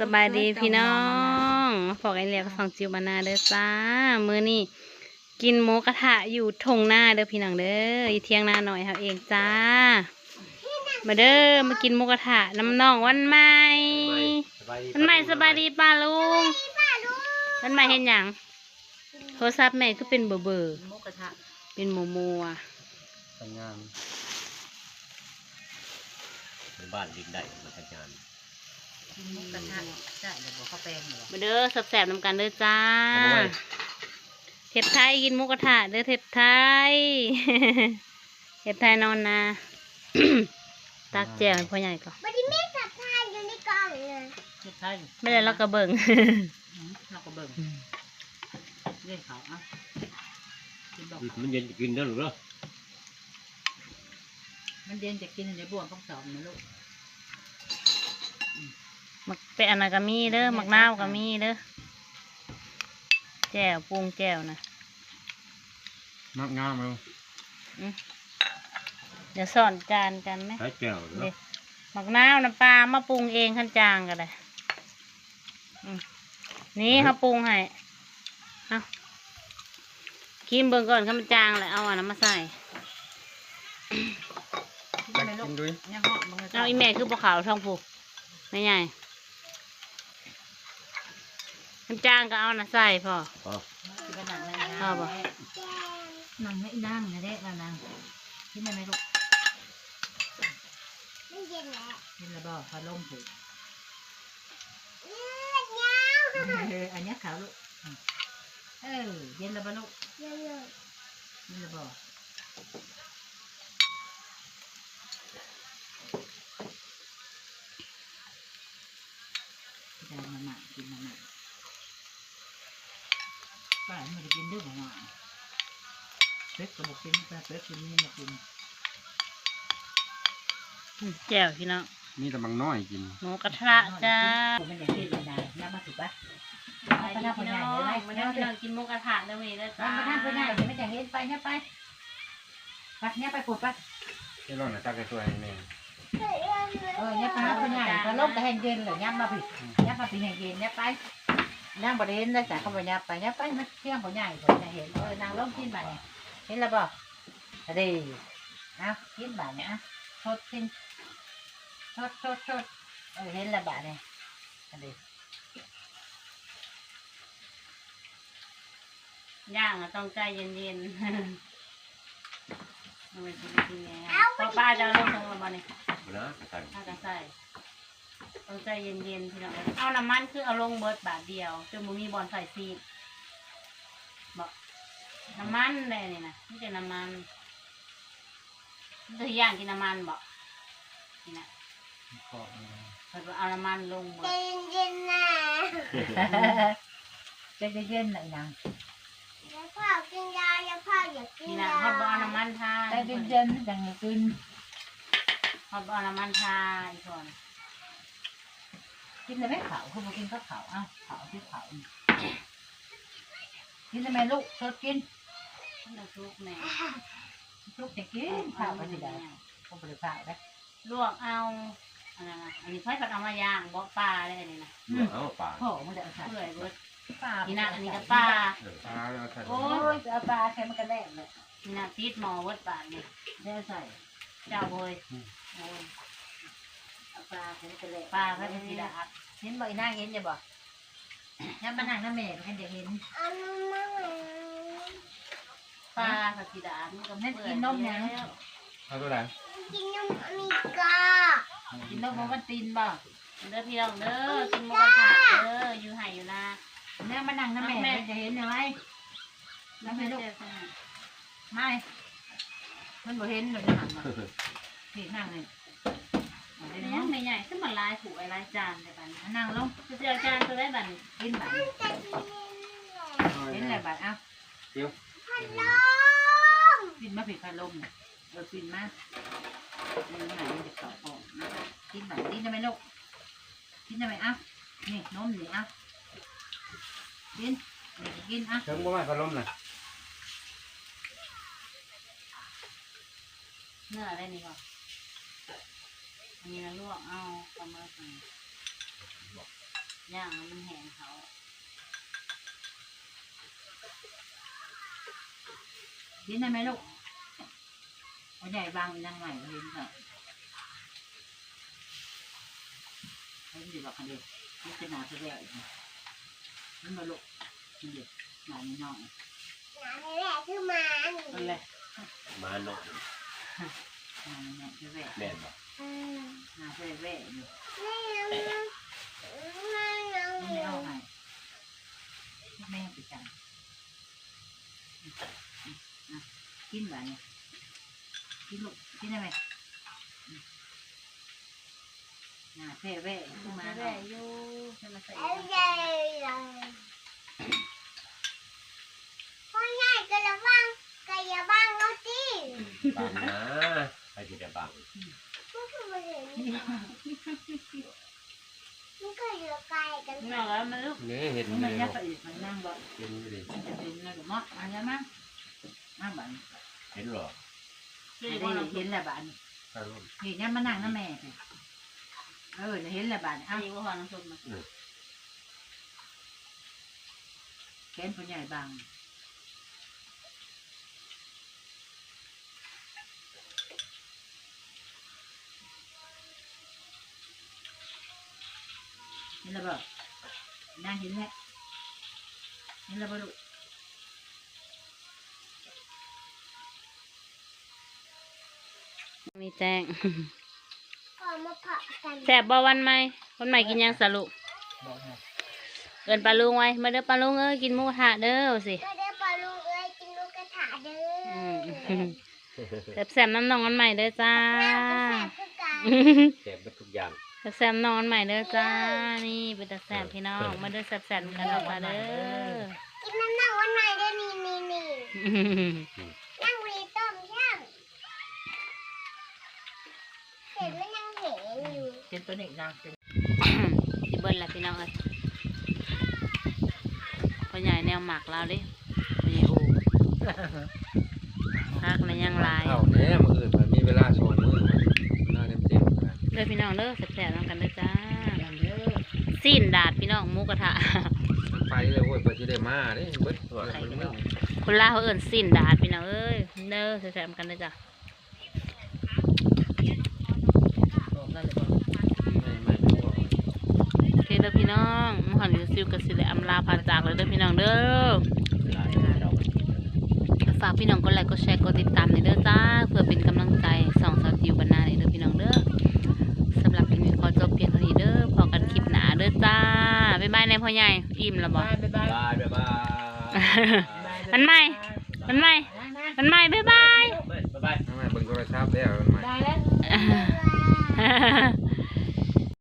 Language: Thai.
สบายดีพี่น้องมาพอกันเรียกสองจิวบานาเด้อจ้า มือนี้กินหมูกระทะอยู่ทงหน้าเด้อพี่น้องเด้ออยู่เที่ยงหน้าหน่อยเขาเองจ้า มาเด้อมากินหมูกระทะน้ำน้องวันใหม่วันใหม่สบายดีป้าลุงวันใหม่เห็นหยังโทรศัพท์แม่ก็เป็นเบอร์เบอร์เป็นมัวมัวทำงานบ้านดินได้มาทำงาน กินหมูกระทะได้เดี๋ยวบอกข้าวแป้งเหรอๆมาเด้อแสบๆนำกันเด้อจ้า เอาไว้เห็ดไทยกินหมูกระทะเด้อเห็ดไทยเห็ดไทยนอนนา ตักแจวให้พ่อใหญ่ก่อนบัดนี้แม่สับทายอยู่ในกล่องเลยเฮ็ดไทยไม่ได้เราก็เบิ่ง อืมเราก็เบิ่งเล่นเขาอะกินบอกมันเย็นกินได้หรือเปล่ามันเย็นจะกินในบ่วงต้องสอบนะลูก มักเป็นอันนั้นก็มีเด้อมักนาวก็มีเด้อแจ่วปรุงแจ่วนะมักงามเลยเดี๋ยวสอนจานกันไหม ใช้แก้วเหรอเด็มักนาวน้ำปลามาปรุงเองขั้นจางก็ได้อืมนี่เขาปรุงให้เอากินเบิ่งก่อนขั้นจางเลยเอาอันนั้นมาใส่ กินไหมลูกยังเหาะมึงเอาอีแม่คือบัวขาวทองผูกไม่ใหญ่ ขั้นจางก็เอานะใส่พออ๋อกินไปหนังเลยชอบปะหนังไม่นั่งนะเด็กนะนางกินได้ไหมลูกมันเย็นแล้วกินแล้วบ่พาลมผูกเลือดยาวเอออันเนี้ยขาวลูกอืมเออเย็นแล้วบ่ลูกเยอะเย็นแล้วบ่ได้มาหมากินมาหมา ป้าไม่ได้กินเด้วยมาหมาเป็ดก็บอกกินป้าเป็ดกินนี่มากินอืมแจ่วพี่น้องมีแต่บางน้อยกินหมูกระทะจ้ามันอยากกินมันได้น้ำมาถูกปะไปพี่น้องมาเด้อพี่น้องกินหมูกระทะเด้อมื้อนี้เด้อจ้ามาทำไปได้ไม่อยากเห็นไปเนี่ยไปไปเนี่ยไปปวดไปที่เราเนี่ยตักให้ตัวให้แม่ๆเฮ้ยเรื่องเลยเออเนี่ยไปหาคนใหญ่ก็ลบแต่แห้งเย็นเลยยับมาผิดยับมาผิดแห้งเย็นเนี่ยไป นั่งบริเวณได้แต่เขาบอกยับไปยับไปมันเที่ยงคนใหญ่ผมจะเห็นเออนางล้มกินบ่เนี่ยเห็นแล้วบอกดีเอากินบ่เนี่ยชดกินชดชดชดเออเห็นแล้วบ่เนี่ยดีย่างอะต้องใจเย็นๆมันเป็นสิ่งที่ไงพอป้าจะเอาลงตรงระบานี่นะใส่ถ้ากันใส่ ต้องใจเย็นๆพี่น้องเอาน้ำมันคือเอาลงเบิดบาทเดียวจนมึงมีบอลใส่ซีดบอกน้ำมันเลยนี่นะนี่จะน้ำมันตัวอย่างกินน้ำมันบอกนี่นะเพิ่นว่าเอาน้ำมันลงเบิดใจเย็นๆนะใจเย็นๆหน่อยนางอย่าพ่อกินยาอย่าพ่ออย่ากินนี่ยานะเขาบอกเอาน้ำมันทาใจเย็นๆจังกินเขาบอกเอาน้ำมันทาอีกคน กินได้ไหมเขาเขาบอกกินข้าวเขาเอ้าเขาที่เขากินได้ไหมลูกชดกินน้ำซุปแม่ลูกจะกินข้าวไปสิได้ก็บริข้าวได้ลวกเอาอันนั้นนะอันนี้ค่อยผัดเอามาย่างบอกปลาเลยอันนี้นะเอาปลาพ่อมันจะเอาใส่เปื่อยเบิดปลานี่นะอันนี้ก็ปลาปลาแล้วใส่โอ้ยจะเอาปลาใช้มันกันแน่เลยนี่นะติดหมอเบิดปลาเนี่ยได้ใส่เจ้าโวยโอ้ยเอา ปลาใช้มันกันแน่ปลาก็เป็นสีดาดเห็นบ่อยนางเห็นจะบอกยังมานั่งน้าแม่ให้เด็กเห็นเอาน้ำมันมาปลาก็สีดาดมันก็เปื่อยแล้วเอาตัวไหนกินนมอเมริกากินนมมันตีนบ่เด้อพี่น้องเด้อกินหมูกระทะเด้ออยู่ไห่อยู่นาเนี่ยมานั่งน้าแม่ให้เด็กเห็นไหมแล้วไม่เจอขนาดไม่มันบ่เห็นเลยนั่งมาพี่นั่งเลย เอาได้เป็นยัยังงไม่ใหญ่ขึ้นมาลายผูกไอ้ลายจานเลยบัดนี้นั่งลงจะเจอจานตัวได้บัดนี้กินบัตรใจเย็นๆเลยเห็นอะไรบัตรเอ้าพัดลมปินมาผิดพัดลมเนี่ยเออปินมาเออไหนมันจะเกาะออกนะกินบัตรกินได้ไหมลูกกินได้ไหมเอ้านี่นมนี่เอ้ากินนี่กินเอ้าเชิงบ่ไม่พัดลมน่ะเนื้ออะไรนี่ก่อน อันนี้นะลวกเอาประมาณนี้ย่างมันแห้งเขากินได้ไหมลูกพ่อใหญ่บางนั่งใหม่เห็นเหรอเห็นดีบอกกันดินี่เป็นหนาแสดงนี่มาลูกนี่ดิหนานี่น้องหนาแหละคือมานั่นแหละมาหน่อย หนานี่แสดงแม่นบ่อืมหนาแสดงอยู่ไม่เอาไม่เอาไม่เอาไงแม่ไปจังกินแบบนี้กินลูกกินได้ไหมหนาแสดงขึ้นมาแสดงอยู่ให้มาใส่เอาใหญ่เลยพ่อใหญ่กระบังกระบังเอาสิบังนะ ใครจะได้บังมันคือมันเห็นมันก็อยู่ไกลกันไม่เอาแล้วมันลูกนี่เห็นมันเลมันยยัดไปอีกมันนั่งบ่เห็นเลยมันจะเป็นอะไรกับมะอะไรมั้งมาบ้านเห็นหรอเห็นเห็นแล้วบ้านข้างนู้นเห็นเนี่ยมานั่งน้าแม่ไปเออเห็นแล้วบ้านอ้าวว่าหอน้ำส้มมาแขนผู้ใหญ่บาง ห็นแล้วบ่นั่งเห็นแล้วเห็นแล้วบ่ลูกมีแจ้งก็มาเพาะกันแซ่บบ่วันใหม่วันใหม่กินยังสรุปบอกให้เอินปลาลุงไว้ มาเด้อปลาลุงเอ้ยกินหมูกระทะเด้อสิก็ได้ปลาลูกเอ้ยกินลูกกระถาเด้อือมแซ่บๆน้ำนองวันใหม่เด้อจ้าน้ำก็แสบคือกันแซ่บหมดทุกอย่าง แซ่บๆน้องวันใหม่เด้อจ้า นี่เป็นตาแซ่บพี่น้อง มาเด้อแซ่บๆกันออกมาเด้อกินน้ำหนักวันไหนเด้อนี่นี่นี่นั่งวีต้มย่ำเห็นมันยังเห็นอยู่เป็นตัวนี้นางเป็นสิเบิ้ลละพี่น้องเอ้ยพ่อใหญ่แนวหมักเราดิพ่อใหญ่โอ้พักในยังหลายเข้าแน่มื้ออื่นมันมีเวลาสองมื้อหน้าเต็มๆนะ เด้อพี่น้องเด้อแซ่บๆน้องกันเด้อจ้าอย่างเยอะสิ้นดาดพี่น้องหมูกระทะมันไปเลยเว้ยเพื่อจะได้มาเด้เบิดตัวใครมันกันไม่เนาะคนลาวเขาเอิ่นสิ้นดาดพี่น้องเอ้ยเด้อแซ่บๆกันเด้อจ้ะบอกได้เลยบอกไม่ไม่ไม่บอกโอเคเด้อพี่น้องมหันยูซิวกับสิเลยอำลาพาจากเลยเด้อพี่น้องเด้อหลายหลายดอกฝากพี่น้องกดไลค์กดแชร์กดติดตามในอยเด้อจ้า เพื่อเป็นกำลังใจส่องสาวจิวบรรณาในอยเด้อพี่น้องเด้อสำ หรับคลิปนี้ขอจบเพียงเท่านี้เด้อพอกันคลิปหน้าเด้อจ้าบ๊ายบายในพ่อใหญ่อิ่มแล้วบ่บายบายบายบายบายมันไหม้มันไหม่ มันไหม่บ๊ายบายบายบายทำไมเบิ่งโทรศัพท์แล้วมันใหม่ได้แล้วบ๊ายบาย